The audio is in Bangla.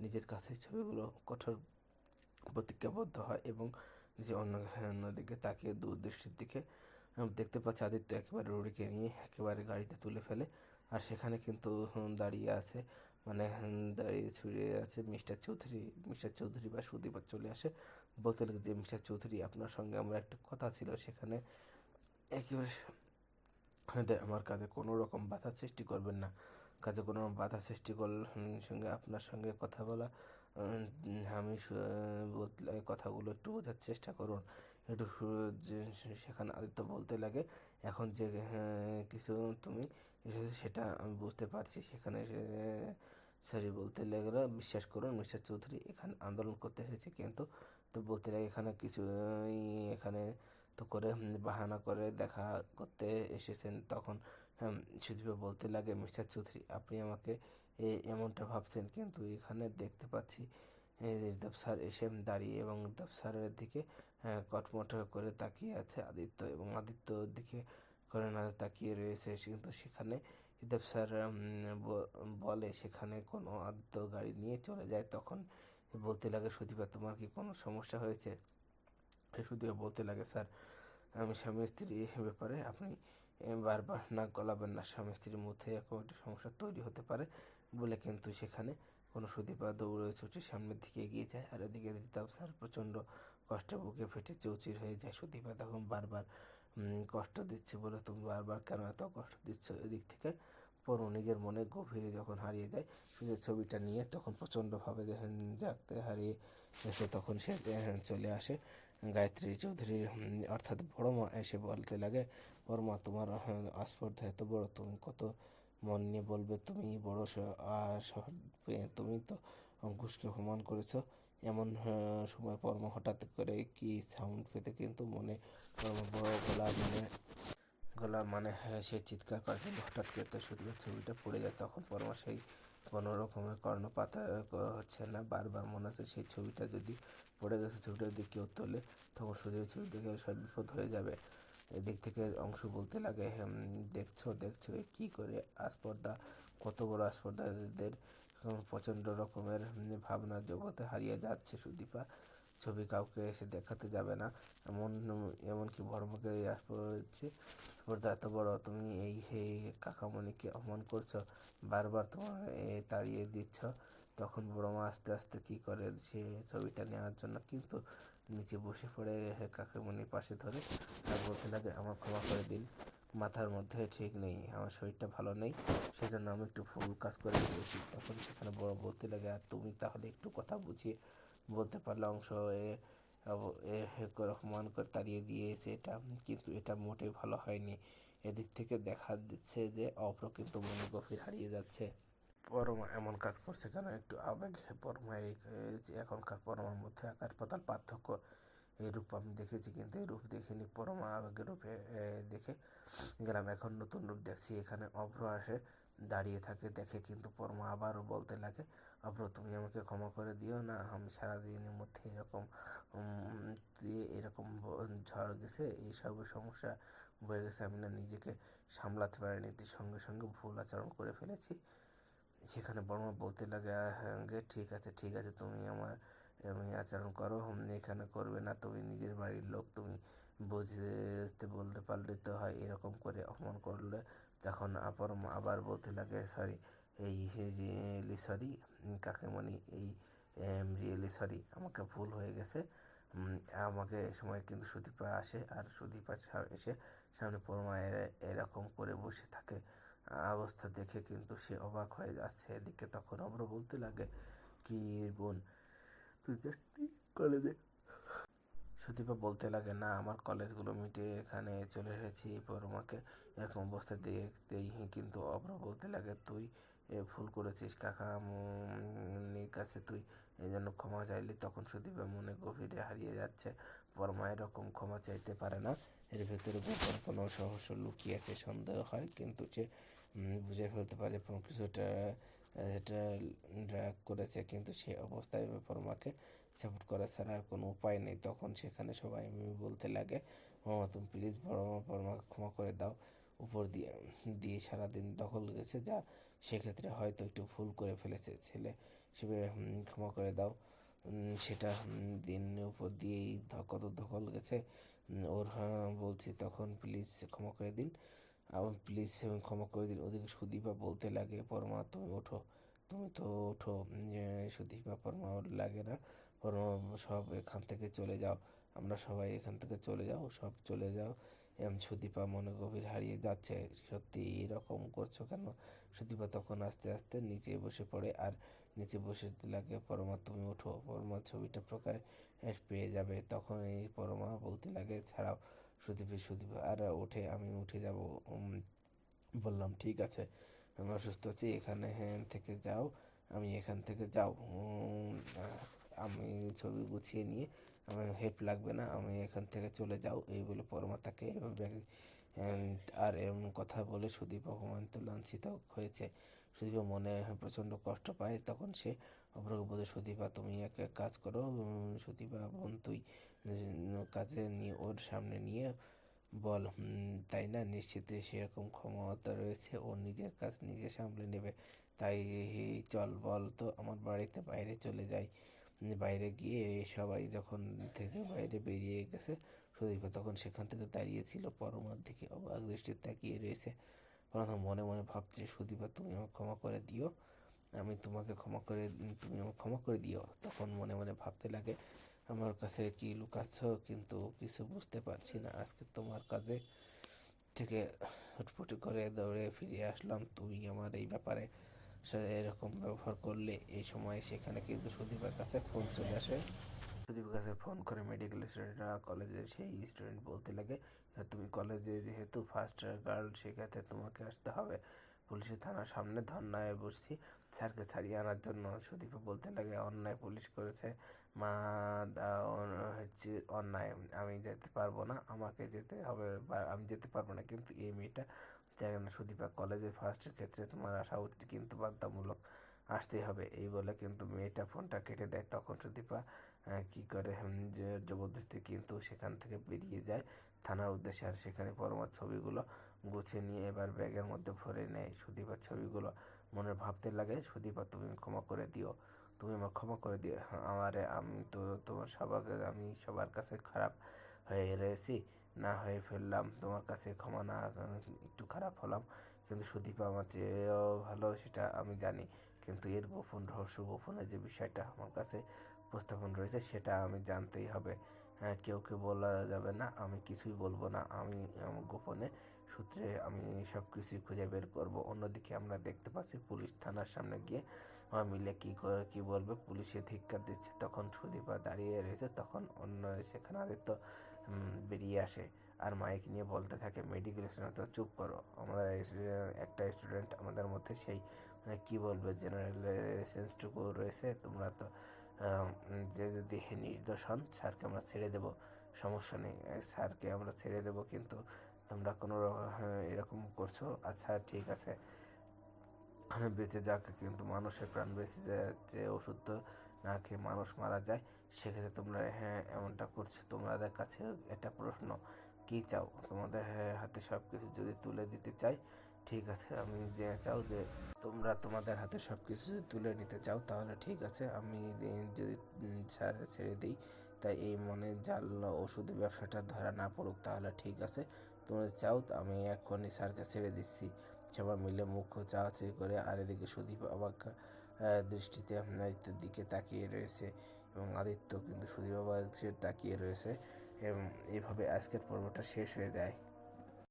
নিজের কাছে ছবিগুলো কঠোর প্রতিজ্ঞাবদ্ধ হয় এবং যে অন্য অন্যদিকে তাকিয়ে দূরদৃষ্টির দিকে দেখতে পাচ্ছে আদিত্য একেবারে রুড়িকে নিয়ে একেবারে গাড়িতে তুলে ফেলে। আর সেখানে কিন্তু দাঁড়িয়ে আছে মানে দাঁড়িয়ে ছুড়ে আছে মিস্টার চৌধুরী। মিস্টার চৌধুরী বা সুদীপা চলে আসে। বলতে লাগে যে, মিস্টার চৌধুরী, আপনার সঙ্গে আমার একটা কথা ছিল। সেখানে একেবারে আমার কাজে কোনো রকম বাধা সৃষ্টি করবেন না। কাজে কোনো বাধা সৃষ্টি করলে সঙ্গে আপনার সঙ্গে কথা বলা আমি বলতে কথাগুলো একটু বোঝার চেষ্টা করুন। একটু সেখানে আদিত্য বলতে লাগে এখন যে হ্যাঁ, কিছু তুমি সেটা আমি বুঝতে পারছি। সেখানে সরি বলতে লাগল বিশ্বাস করুন মিস্টার চৌধুরী এখানে আন্দোলন করতে এসেছে কিন্তু তো বলতে লাগে এখানে কিছু এখানে করে বাহানা করে দেখা করতে এসেছেন, তখন সুদীপা বলতে লাগে, মিস্টার চৌধুরী, আপনি আমাকে এমনটা ভাবছেন কিন্তু এখানে দেখতে পাচ্ছি রিদাব স্যার এসে দাঁড়িয়ে এবং রিদাব স্যারের দিকে কটমট করে তাকিয়ে আছে আদিত্য এবং আদিত্যর দিকে করে না তাকিয়ে রয়েছে কিন্তু সেখানে রিদাব স্যার বলে সেখানে কোনো আদিত্য গাড়ি নিয়ে চলে যায়, তখন বলতে লাগে, সুদীপা, তোমার কি কোনো সমস্যা হয়েছে? সুদীপা বলতে লাগে, স্যার, আমি স্বামী স্ত্রী ব্যাপারে আপনি বারবার নাক গলাবেন না। স্বামী স্ত্রীর মধ্যে এরকম একটা সমস্যা তৈরি হতে পারে বলে কিন্তু সেখানে কোনো সুদীপা দৌড়ে ছুটে সামনের দিকে এগিয়ে যায়। আর এদিকে রিতাব স্যার, প্রচণ্ড কষ্টে বুকে ফেটে চৌচির হয়ে যায়। সুদীপা তখন বারবার কষ্ট দিচ্ছে বলে তুমি বারবার কেন এত কষ্ট দিচ্ছ? এদিক থেকে পরও নিজের মনে গভীরে যখন হারিয়ে যায়, নিজের ছবিটা নিয়ে তখন প্রচণ্ডভাবে যখন জাগতে হারিয়ে এসে তখন সে চলে আসে। গায়ত্রী চৌধুরীর অর্থাৎ বড় মা এসে বলতে লাগে বড় মা তোমার আস্পর্ধা এত বড় তুমি কত মন নিয়ে বলবে তুমি বড় শহর তুমি তো অঙ্কুশকে অপমান করেছ। এমন সময় পরমা হঠাৎ করে কি সাউন্ড পেতে কিন্তু মনে বড় গলা মানে গলা মানে হ্যাঁ, সে চিৎকার করে কিন্তু হঠাৎ করে তো শুধু ছবিটা পড়ে যায় তখন পরমা সেই কোনো রকমের কর্ণপাতা হচ্ছে না। বারবার মনে হচ্ছে সেই ছবিটা যদি পড়ে গেছে ছবিটা যদি কেউ তোলে তখন সুদীপের ছবি দেখে সব বিপদ হয়ে যাবে। এদিক থেকে অংশ বলতে লাগে দেখছ দেখছ কি করে আস্পর্ধা? কত বড় আস্পর্ধা এদের প্রচণ্ড রকমের ভাবনা জগতে হারিয়ে যাচ্ছে সুদীপা। ছবি কাউকে এসে দেখাতে যাবে না। এমন, এমনকি হচ্ছে স্পর্ধা এত বড়, তুমি এই এই কাকামণিকে অপমান করছ? বারবার তোমার তাড়িয়ে দিচ্ছ? তখন বড়মা আস্তে আস্তে কি করে সে ছবিটা নেওয়ার জন্য কিন্তু নিচে বসে পড়ে কাকামণির পাশে ধরে আর বলতে লাগে আমার ক্ষমা করে দিন, মাথার মধ্যে ঠিক নেই, আমার শরীরটা ভালো নেই, সেজন্য আমি একটু ফুল কাজ করে ফেলেছি। তখন সেখানে বড় বলতে লাগে, আর তুমি তাহলে একটু কথা বুঝিয়ে বলতে পারলে অংশ হে করে তাড়িয়ে দিয়েছে এটা, কিন্তু এটা মোটেই ভালো হয়নি। এদিক থেকে দেখা দিচ্ছে যে অপ্র কিন্তু মনে গভীর হারিয়ে যাচ্ছে। পরমা এমন কাজ করছে কেন? একটু আবেগ পরমা এখনকার পরমার মধ্যে আকার পাতাল পার্থক্য। এই রূপ আমি দেখেছি কিন্তু এই রূপ দেখিনি। পরমা আবেগের রূপে দেখে গেলাম, এখন নতুন রূপ দেখছি। এখানে অভ্র আসে, দাঁড়িয়ে থাকে, দেখে কিন্তু পরমা আবারও বলতে লাগে, অভ্র, তুমি আমাকে ক্ষমা করে দিও না, আমি সারাদিনের মধ্যে এরকম এরকম ঝড় গেছে এইসব সমস্যা বয়ে গেছে, আমি না নিজেকে সামলাতে পারিনি সঙ্গে সঙ্গে ভুল আচরণ করে ফেলেছি। সেখানে বর্মা বলতে লাগে "হ্যাঁ গে ঠিক আছে ঠিক আছে, তুমি আমার এমনি আচরণ করো হুম, এখানে করবে না তুমি নিজের বাড়ির লোক তুমি বুঝতে বলতে পারলে তো হয় এরকম করে অপমান করলে তখন আপর আবার বলতে লাগে সরি এই রিয়েলি সরি কাকেমণি এই রিয়েলি সরি আমাকে ভুল হয়ে গেছে। আমাকে এ সময় কিন্তু সুদীপা আসে আর সুদীপা এসে সামনে পরমা এরকম করে বসে থাকে। অবস্থা দেখে কিন্তু সে অবাক হয়ে যাচ্ছে। এদিকে তখন আমরা বলতে লাগে কি বোন তুই কলেজে? সুদীপা বলতে লাগে, না, আমার কলেজগুলো মিটে এখানে চলে এসেছি পরমাকে এরকম অবস্থা দেখতেই কিন্তু অব্র বলতে লাগে, তুই, এ, ভুল করেছিস, কাকা কাছে তুই এই জন্য ক্ষমা চাইলি। তখন সুদীপা মনে গভীরে হারিয়ে যাচ্ছে পরমা এরকম ক্ষমা চাইতে পারে না। এর ভেতরে গোপন কোনো রহস্য লুকিয়ে আছে, সন্দেহ হয়, কিন্তু সে বুঝে ফেলতে পারে কোনো কিছুটা ড্রাগ করেছে, কিন্তু সে অবস্থায় পরমাকে সাপোর্ট করা ছাড়া আর কোনো উপায় নেই। তখন সেখানে সবাই মিলে বলতে লাগে, মামা, তুমি প্লিজ বড় মা পরমাকে ক্ষমা করে দাও। উপর দিয়ে দিয়ে সারাদিন দখল গেছে যা, সেক্ষেত্রে হয়তো একটু ভুল করে ফেলেছে। ছেলে হিসেবে ক্ষমা করে দাও। সেটা দিন উপর দিয়েই কত দখল গেছে। ওর হ্যাঁ বলছি, তখন প্লিজ ক্ষমা করে দিন। আমার প্লিজ ক্ষমা করে দিন ওদিকে সুদীপা বলতে লাগে, পরমা, তুমি ওঠো। তুমি তো ওঠো। সুদীপা, পরমা লাগে না। পরমা, সব এখান থেকে চলে যাও। আমরা সবাই এখান থেকে চলে যাও, সব চলে যাও। সুদীপা মনে গভীর হারিয়ে যাচ্ছে। সত্যি এরকম করছ কেন? সুদীপা তখন আস্তে আস্তে নিচে বসে পড়ে আর নিচে বসে লাগে, পরমা, তুমি ওঠো। পরমা ছবিটা প্রকাশ পেয়ে যাবে। তখন এই পরমা বলতে লাগে, ছাড়াও সুদীপে সুদীপ আর, ওঠে, আমি উঠে যাব। বললাম, ঠিক আছে, আমি অসুস্থ আছি, এখানে হ্যাঁ থেকে যাও, আমি এখান থেকে যাও। আমি ছবি গুছিয়ে নিয়ে, আমার হেল্প লাগবে না, আমি এখান থেকে চলে যাও, এই বলে পরমা তাকে আর এরম কথা বলে সুদীপ অপমানিত লাঞ্ছিত হয়েছে। সুদীপা মনে প্রচণ্ড কষ্ট পায়, তখন সে অপরকে বলে, সুদীপা, তুমি এক এক কাজ করো। সুদীপা, বোন, তুই কাজে নিয়ে, ওর সামনে নিয়ে বল। তাই না? নিশ্চিত সেরকম ক্ষমতা রয়েছে। ও নিজের কাজ নিজে সামলে নেবে। তাই চল, বল তো, আমার বাড়িতে বাইরে চলে যাই। বাইরে গিয়ে সবাই যখন থেকে বাইরে বেরিয়ে গেছে সুদীপা, তখন সেখান থেকে দাঁড়িয়েছিল পরমার দিকে অবাক দৃষ্টি তাকিয়ে রয়েছে। পরমা মনে মনে ভাবছে, সুদীপা তুমি আমাকে ক্ষমা করে দিও। আমি তোমাকে ক্ষমা করে, তুমি আমাকে ক্ষমা করে দিও। তখন মনে মনে ভাবতে লাগে, আমার কাছে কি লুকাচ্ছ? কিন্তু কিছু বুঝতে পারছি না। আজকে তোমার কাজে থেকে হুটফুটি করে দৌড়ে ফিরে আসলাম। তুমি আমার এই ব্যাপারে এরকম ব্যবহার করলে এই সময় সেখানে কিন্তু সুদীপের কাছে ফোন চলে আসে। সুদীপের কাছে ফোন করে মেডিকেল স্টুডেন্টরা কলেজের সেই স্টুডেন্ট বলতে লাগে "হ্যাঁ, তুমি কলেজে যেহেতু ফার্স্ট গার্ল সেক্ষেত্রে তোমাকে আসতে হবে। পুলিশের থানার সামনে ধর্নায় বসছি। স্যারকে ছাড়িয়ে আনার জন্য সুদীপ বলতে লাগে অন্যায় পুলিশ করেছে। মা হচ্ছে অন্যায়। আমি যেতে পারব না আমাকে যেতে হবে বা আমি যেতে পারব না। কিন্তু এই মেয়েটা জানে না সুদীপা কলেজে ফার্স্টের ক্ষেত্রে তোমার আসা উচিত কিন্তু বাধ্যতামূলক। আসতেই হবে। এই বলে কিন্তু মেয়েটা ফোনটা কেটে দেয়। তখন সুদীপা কি করে জবরদস্তি কিন্তু সেখান থেকে বেরিয়ে যায় থানার উদ্দেশ্যে। আর সেখানে পরমার ছবিগুলো গুছিয়ে নিয়ে এবার ব্যাগের মধ্যে ভরে নেয় সুদীপার ছবিগুলো। মনে ভাবতে লাগে সুদীপা তুমি ক্ষমা করে দিও। তুমি আমার ক্ষমা করে দিও। হ্যাঁ, আমারে আমি তো তোমার সবার আমি সবার কাছে খারাপ হয়ে রয়েছি। না হয়ে ফেললাম তোমার কাছে ক্ষমা না একটু খারাপ হলাম। কিন্তু সুদীপা আমার চেয়েও ভালো সেটা আমি জানি। কিন্তু এর গোপন রহস্য গোপনে যে বিষয়টা আমার কাছে উপস্থাপন রয়েছে, সেটা আমি জানতেই হবে। হ্যাঁ কেউ কেউ বলা যাবে না, আমি কিছুই বলব না। আমি গোপনে সূত্রে আমি সব কিছুই খুঁজে বের করব। অন্যদিকে আমরা দেখতে পাচ্ছি পুলিশ থানার সামনে গিয়ে মিলে কী করে, কী বলবে, পুলিশে ধিক্কার দিচ্ছে। তখন সুদীপা দাঁড়িয়ে রয়েছে, তখন অন্য সেখানে আদিত্য বেরিয়ে আসে। আর মাইক নিয়ে বলতে থাকে, মেডিকেল স্টুডেন্ট, তো চুপ করো। আমাদের একটা স্টুডেন্ট আমাদের মধ্যে সেই মানে কী বলবে জেনারেল সেন্সটুকু রয়েছে। তোমরা তো যে যদি নির্দোষ হন, স্যারকে আমরা ছেড়ে দেব, সমস্যা নেই। স্যারকে আমরা ছেড়ে দেব, কিন্তু তোমরা কোনো এরকম করছ? আচ্ছা ঠিক আছে। বেঁচে যাক, কিন্তু মানুষের প্রাণ বেঁচে যাচ্ছে, ওষুধ তো না খেয়ে মানুষ মারা যায়। সেক্ষেত্রে তোমরা হ্যাঁ এমনটা করছ। তোমাদের কাছে একটা প্রশ্ন কী চাও? তোমাদের হাতে সব কিছু যদি তুলে দিতে চাই, ঠিক আছে, আমি যে চাও যে তোমরা তোমাদের হাতে সব কিছু তুলে নিতে চাও, তাহলে ঠিক আছে, আমি যদি ছেড়ে ছেড়ে দিই, তাই এই মনে জাল ওষুধের ব্যবসাটা ধরা না পড়ুক, তাহলে ঠিক আছে, তোমরা চাও, আমি এখনই স্যারকে ছেড়ে দিচ্ছি। সবাই মিলে মুখ চাওয়াচাই করে আর এদিকে সুদীপ অবাক দৃষ্টিতে আদিত্যের দিকে তাকিয়ে রয়েছে এবং আদিত্য কিন্তু সুদীপ অবাক তাকিয়ে রয়েছে। এবং এভাবে আজকের পর্বটা শেষ হয়ে যায়।